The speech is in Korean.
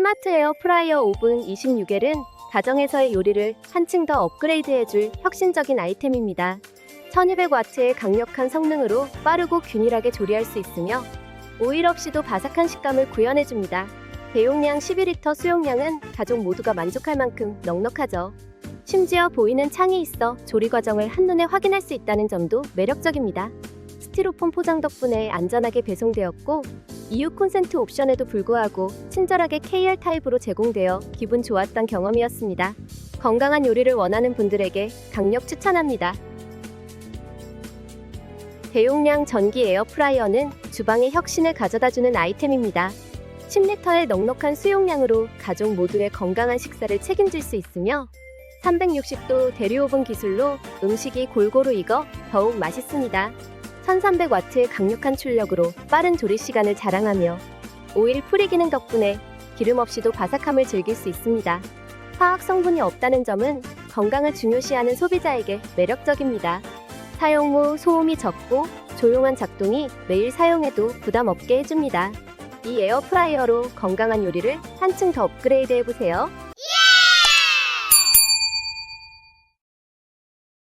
스마트 에어 프라이어 오븐 26L은 가정에서의 요리를 한층 더 업그레이드해줄 혁신적인 아이템입니다. 1200W의 강력한 성능으로 빠르고 균일하게 조리할 수 있으며 오일 없이도 바삭한 식감을 구현해줍니다. 대용량 12리터 수용량은 가족 모두가 만족할 만큼 넉넉하죠. 심지어 보이는 창이 있어 조리 과정을 한눈에 확인할 수 있다는 점도 매력적입니다. 스티로폼 포장 덕분에 안전하게 배송되었고 EU 콘센트 옵션에도 불구하고 친절하게 KR 타입으로 제공되어 기분 좋았던 경험이었습니다. 건강한 요리를 원하는 분들에게 강력 추천합니다. 대용량 전기 에어프라이어는 주방의 혁신을 가져다주는 아이템입니다. 10리터의 넉넉한 수용량으로 가족 모두의 건강한 식사를 책임질 수 있으며 360도 대류오븐 기술로 음식이 골고루 익어 더욱 맛있습니다. 1300와트의 강력한 출력으로 빠른 조리 시간을 자랑하며 오일 프리 기능 덕분에 기름 없이도 바삭함을 즐길 수 있습니다. 화학 성분이 없다는 점은 건강을 중요시하는 소비자에게 매력적입니다. 사용 후 소음이 적고 조용한 작동이 매일 사용해도 부담 없게 해줍니다. 이 에어프라이어로 건강한 요리를 한층 더 업그레이드 해보세요.